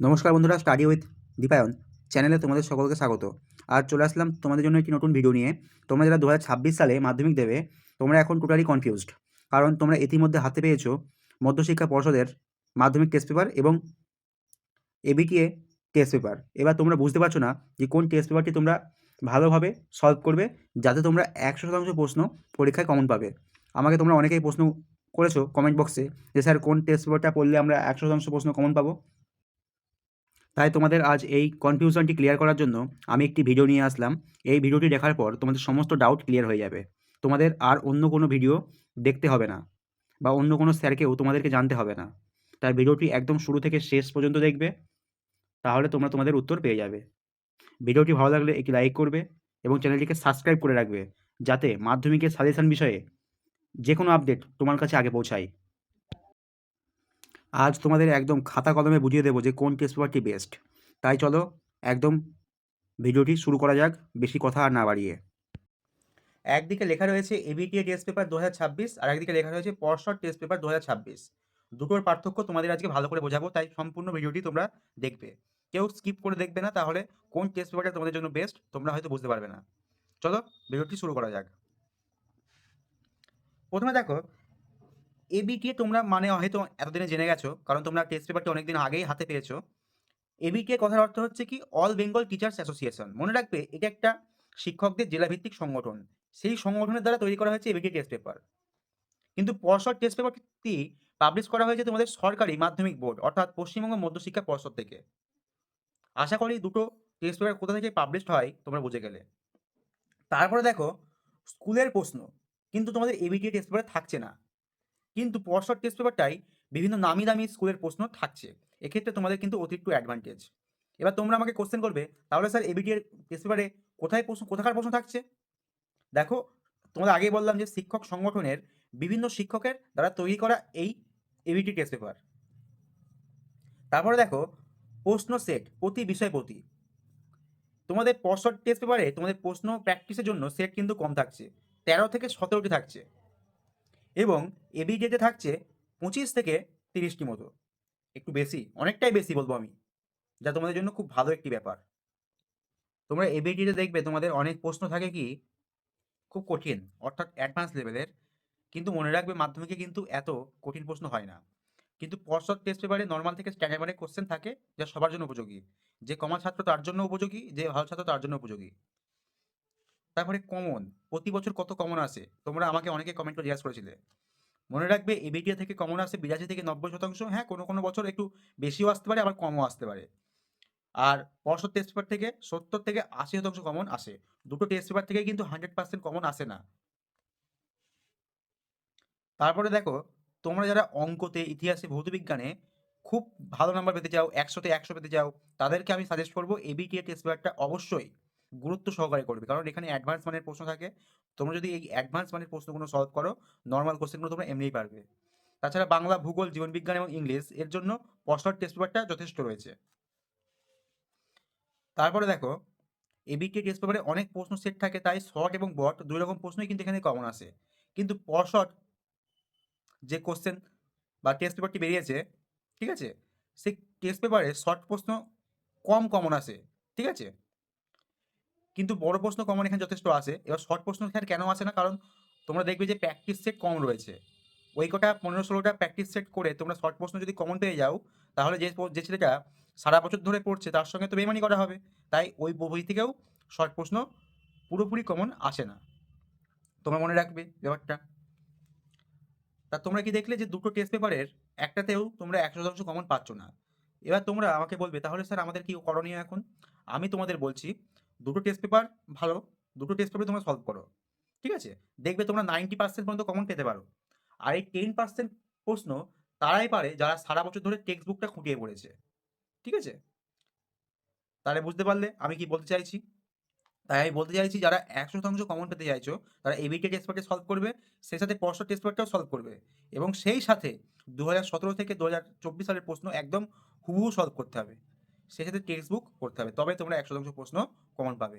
নমস্কার বন্ধুরা study with Dipayan চ্যানেলে তোমাদের সকলকে স্বাগত। আর চলে আসলাম তোমাদের জন্য একটি নতুন ভিডিও নিয়ে। তোমরা যারা দু হাজার ছাব্বিশ সালে মাধ্যমিক দেবে, তোমরা এখন টোটালি কনফিউজড কারণ তোমরা ইতিমধ্যে হাতে পেয়েছ মধ্যশিক্ষা পর্ষদের মাধ্যমিক টেস্ট পেপার এবং এবিটিএ টেস্ট পেপার এবার তোমরা বুঝতে পারছ না যে কোন টেস্ট পেপারটি তোমরা ভালোভাবে সলভ করবে, যাতে তোমরা একশো শতাংশ প্রশ্ন পরীক্ষায় কমন পাবে। আমাকে তোমরা অনেকেই প্রশ্ন করেছ কমেন্ট বক্সে যে, স্যার, কোন টেস্ট পেপারটা পড়লে আমরা একশো শতাংশ প্রশ্ন কমন পাবো? তাই তোমাদের আজ এই কনফিউশনটি ক্লিয়ার করার জন্য আমি একটি ভিডিও নিয়ে আসলাম। এই ভিডিওটি দেখার পর তোমাদের সমস্ত ডাউট ক্লিয়ার হয়ে যাবে। তোমাদের আর অন্য কোনো ভিডিও দেখতে হবে না বা অন্য কোনো স্যারকেও তোমাদেরকে জানতে হবে না। তাই ভিডিওটি একদম শুরু থেকে শেষ পর্যন্ত দেখবে, তাহলে তোমরা তোমাদের উত্তর পেয়ে যাবে। ভিডিওটি ভালো লাগলে একটি লাইক করবে এবং চ্যানেলটিকে সাবস্ক্রাইব করে রাখবে, যাতে মাধ্যমিকের সাজেশন বিষয়ে যে কোনো আপডেট তোমার কাছে আগে পৌঁছায়। আজ তোমাদের একদম খাতা কলমে বুঝিয়ে দেবো যে কোন টেস্ট পেপারটি বেস্ট তাই চলো, একদম ভিডিওটি শুরু করা যাক, বেশি কথা আর না বাড়িয়ে। একদিকে লেখা রয়েছে এবিটিএ টেস্ট পেপার দু হাজার ছাব্বিশ আর একদিকে লেখা রয়েছে পরশট টেস্ট পেপার দু হাজার ছাব্বিশ। দুটোর পার্থক্য তোমাদের আজকে ভালো করে বোঝাবো, তাই সম্পূর্ণ ভিডিওটি তোমরা দেখবে। কেউ স্কিপ করে দেখবে না, তাহলে কোন টেস্ট পেপারটা তোমাদের জন্য বেস্ট তোমরা হয়তো বুঝতে পারবে না। চলো, ভিডিওটি শুরু করা যাক। প্রথমে দেখো এবিটিএ তোমরা মানে হয়তো এতদিনে জেনে গেছো, কারণ তোমরা টেস্ট পেপারটি অনেকদিন আগেই হাতে পেয়েছ। এবিটিএ কথার অর্থ হচ্ছে কি অল বেঙ্গল টিচার্স অ্যাসোসিয়েশন মনে রাখবে, এটা একটা শিক্ষকদের জেলাভিত্তিক সংগঠন। সেই সংগঠনের দ্বারা তৈরি করা হয়েছে এবিটিএ টেস্ট পেপার কিন্তু পর্ষদ টেস্ট পেপারটি পাবলিশ করা হয়েছে তোমাদের সরকারি মাধ্যমিক বোর্ড, অর্থাৎ পশ্চিমবঙ্গ মধ্যশিক্ষা পর্ষদ থেকে। আশা করি দুটো টেস্ট পেপার কোথা থেকে পাবলিশড হয়, তোমরা বুঝে গেলে। তারপরে দেখো, স্কুলের প্রশ্ন। কিন্তু তোমাদের এবিটিএ টেস্ট পেপারে থাকছে না। কিন্তু পর্ষদ টেস্ট পেপারটাই বিভিন্ন নামি দামি স্কুলের প্রশ্ন থাকছে। এক্ষেত্রে তোমাদের কিন্তু অতিরিক্ত অ্যাডভান্টেজ এবার তোমরা আমাকে কোশ্চেন করবে, তাহলে স্যার এবিটি এর টেস্ট পেপারে কোথায় প্রশ্ন, কোথাকার প্রশ্ন থাকছে? দেখো, তোমাদের আগেই বললাম যে শিক্ষক সংগঠনের বিভিন্ন শিক্ষকের দ্বারা তৈরি করা এই এবিটি টেস্ট পেপার তারপরে দেখো, প্রশ্ন সেট প্রতি বিষয় প্রতি। তোমাদের পর্ষদ টেস্ট পেপারে তোমাদের প্রশ্ন প্র্যাকটিসের জন্য সেট কিন্তু কম থাকছে। তেরো থেকে সতেরোটি থাকছে। এবং এবিডিতে থাকছে পঁচিশ থেকে তিরিশটি মতো। একটু বেশি, অনেকটাই বেশি বলব আমি, যা তোমাদের জন্য খুব ভালো একটি ব্যাপার। তোমরা এবিডিতে দেখবে তোমাদের অনেক প্রশ্ন থাকে কি, খুব কঠিন, অর্থাৎ অ্যাডভান্স লেভেলের কিন্তু মনে রাখবে মাধ্যমিকে কিন্তু এত কঠিন প্রশ্ন হয় না। কিন্তু পর্ষদ টেস্ট পেপারে নর্মাল থেকে স্ট্যান্ডার্ড মানে কোশ্চেন থাকে, যা সবার জন্য উপযোগী। যে কমা ছাত্র তার জন্য উপযোগী, যে ভালো ছাত্র তার জন্য উপযোগী। তারপরে কমন প্রতি বছর কত কমন আসে? তোমরা আমাকে অনেকে কমেন্ট করে জিজ্ঞাসা করেছিলে। মনে রাখবে এবিটিএ থেকে কমন আসে বিরাশি থেকে নব্বই শতাংশ হ্যাঁ কোনো কোনো বছর একটু বেশিও আসতে পারে, আবার কমও আসতে পারে। আর পরশো টেস্ট পেপার থেকে সত্তর থেকে আশি শতাংশ কমন আসে। দুটো টেস্ট পেপার থেকে কিন্তু হান্ড্রেড পার্সেন্ট কমন আসে না। তারপরে দেখো, তোমরা যারা অঙ্কতে, ইতিহাসে, ভৌতবিজ্ঞানে খুব ভালো নাম্বার পেতে চাও, একশোতে একশো পেতে চাও, তাদেরকে আমি সাজেস্ট করব এবিটিএ টেস্ট পেপারটা অবশ্যই গুরুত্ব সহকারে করবে। কারণ এখানে অ্যাডভান্স মানের প্রশ্ন থাকে। তোমরা যদি এই অ্যাডভান্স মানের প্রশ্নগুলো সলভ করো নর্মাল কোশ্চেনগুলো তোমরা এমনিই পারবে। তাছাড়া বাংলা ভূগোল, জীবনবিজ্ঞান এবং ইংলিশ, এর জন্য পশ্চাৎ টেস্ট পেপারটা যথেষ্ট রয়েছে। তারপরে দেখো এবিটি টেস্ট পেপারে অনেক প্রশ্ন সেট থাকে, তাই শর্ট এবং বট দুই রকম প্রশ্নই কিন্তু এখানে কমন আসে। কিন্তু পরশট যে কোশ্চেন বা টেস্ট পেপারটি বেরিয়েছে, ঠিক আছে? সেই টেস্ট পেপারে শর্ট প্রশ্ন কম কমন আসে, ঠিক আছে? কিন্তু বড় প্রশ্ন কমন এখানে যথেষ্ট আসে এবার শর্ট প্রশ্ন এখানে কেন আসে না? কারণ তোমরা দেখবে যে প্র্যাকটিস সেট কম রয়েছে। ওই কটা পনেরো ষোলোটা প্র্যাকটিস সেট করে তোমরা শর্ট প্রশ্ন যদি কমন পেয়ে যাও, তাহলে যে যে ছেলেটা সারা বছর ধরে পড়ছে, তার সঙ্গে তো বেমানি করা হবে। তাই ওই বই থেকেও শর্ট প্রশ্ন পুরোপুরি কমন আসে না। তোমরা মনে রাখবে ব্যাপারটা। তা তোমরা কি দেখলে যে দুটো টেস্ট পেপারের একটাতেও তোমরা একশো শতাংশ কমন পাচ্ছ না? এবার তোমরা আমাকে বলবে, তাহলে স্যার আমাদের কি করণীয় এখন? আমি তোমাদের বলছি দুটো টেস্ট পেপার ভালো, দুটো টেস্ট পেপার তোমরা সলভ করো, ঠিক আছে? দেখবে তোমরা নাইনটি পার্সেন্ট পর্যন্ত কমন পেতে পারো। আর এই টেন পার্সেন্ট প্রশ্ন তারাই পারে যারা সারা বছর ধরে টেক্সট বুকটা খুঁটিয়ে পড়েছে, ঠিক আছে? তাহলে বুঝতে পারলে আমি কি বলতে চাইছি? তাই আমি বলতে চাইছি যারা একশো শতাংশ কমন পেতে চাইছো, তারা এবিটি টেস্ট পেপারটা সলভ করবে, সেই সাথে পরশো টেস্ট পেপারটাও সলভ করবে এবং সেই সাথে দু হাজার সতেরো থেকে দু হাজার চব্বিশ সালের প্রশ্ন একদম হুবহু সলভ করতে হবে। সাথে টেক্সট বুক করতে হবে। তবে তোমরা একশো শতাংশ প্রশ্ন কমন পাবে।